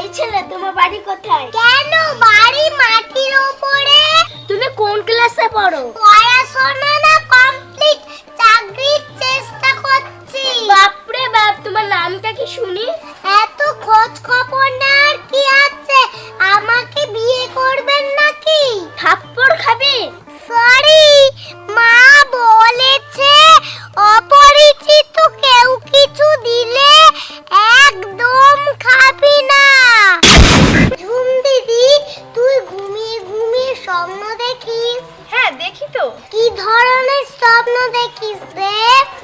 এই ছেলে তোমার বাড়ি কোথায়? কেন? বাড়ি মাটির উপরে তুমি কোন ক্লাসে পড়ো? পড়াশোনা না কমপ্লিট চাকরির চেষ্টা করছি। বাপরে বাপ তোমার নামটা কি শুনি? এত খোঁজ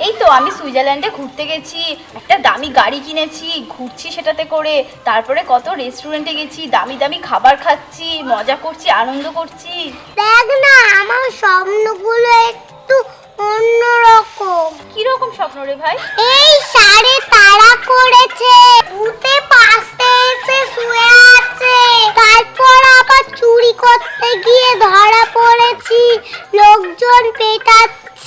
এই তো আমি সুইজারল্যান্ডে ঘুরতে গেছি একটা দামি গাড়ি কিনেছি ঘুরছি সেটাতে করে তারপরে কত রেস্টুরেন্টে গেছি দামি দামি খাবার খাচ্ছি মজা করছি আনন্দ করছি। দেখ না আমার স্বপ্নগুলো একটু অন্যরকম। কি রকম স্বপ্ন রে ভাই? এই সাড়ে তাড়া করেছে উঠে পাশে এসে শুয়ে আছে। তারপর আবার চুরি করতে গিয়ে ধরা পড়েছি লোকজন পেটাচ্ছে।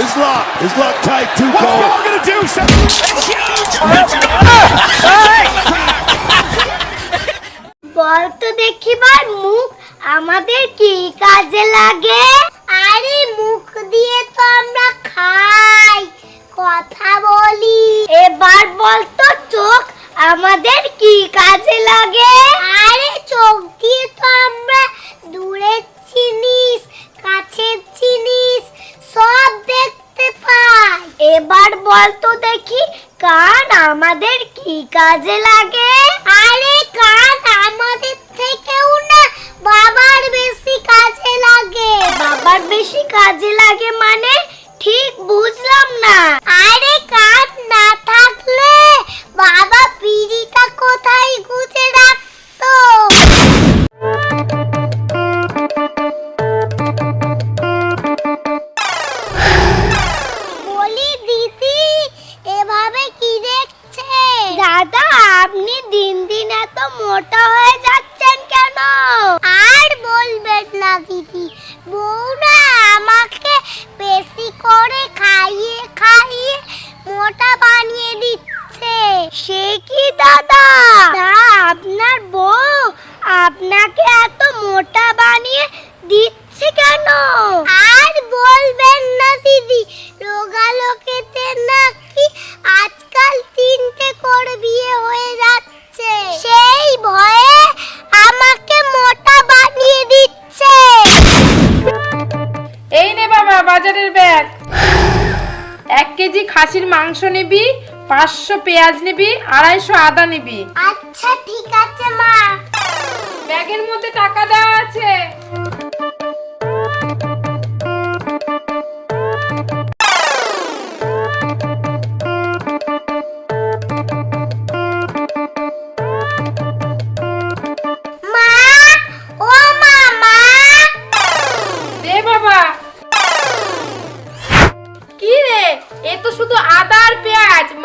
His lock. His lock tight. Too What's cold. Fowler gonna do? Something বলতো দেখিবার মুখ আমাদের কি কাজে লাগে আরে মুখ দিয়ে তো আমরা খাই কথা বলি এবার বলতো চোখ আমাদের কি কাজে লাগে আরে চোখ দিয়ে তো আমরা দূরের আমাদের কি কাজে লাগে? আরে কাজ আমাদের থেকেও না, বাবার বেশি কাজে লাগে। বাবার বেশি কাজে লাগে মানে সে কি দাদা? তা আপনার বউ আপনাকে এত মোটা বানিয়ে দিচ্ছে কেন? আর বলবেন না দিদি। রোগা লোকেতে নাকি আজকাল তিনটে করে বিয়ে হয়ে যাচ্ছে। সেই ভয়ে আমাকে মোটা বানিয়ে দিচ্ছে। এই নে বাবা বাজারের ব্যাগ। এক কেজি খাসির মাংস নিবি পাঁচশো পেঁয়াজ নিবি আড়াইশো আদা নিবি। আচ্ছা ঠিক আছে মা। ব্যাগের মধ্যে টাকা দেওয়া আছে। এ তো শুধু আদা আর পেঁয়াজ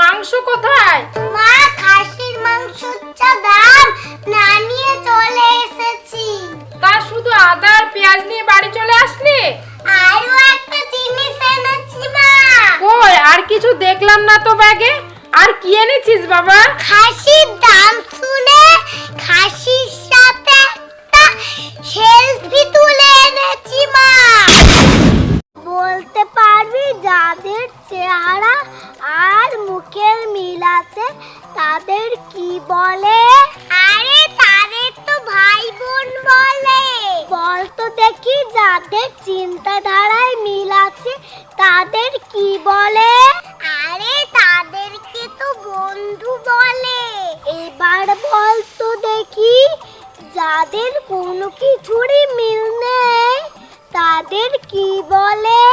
মাংস কোথায়? মা খাসির মাংসের যা দাম না নিয়ে চলে এসেছি। তা শুধু আদা আর পেঁয়াজ নিয়ে বাড়ি চলে আসলি? আরও একটা জিনিস এনেছি মা। কই আর কিছু দেখলাম না তো ব্যাগে? আর কি এনেছিস বাবা? খাসির দাম শুনে খাসির সাথে একটা সেলফি বলে? আরে তাদের তো ভাই বোন বলে বলতো দেখি, যাদের চিন্তাধারায় মিল আছে, তাদের কি বলে? আরে তাদেরকে তো বন্ধু বলে। এবার বলতো দেখি, যাদের কোনো কিছুরই মিল নেই, তাদের কি বলে?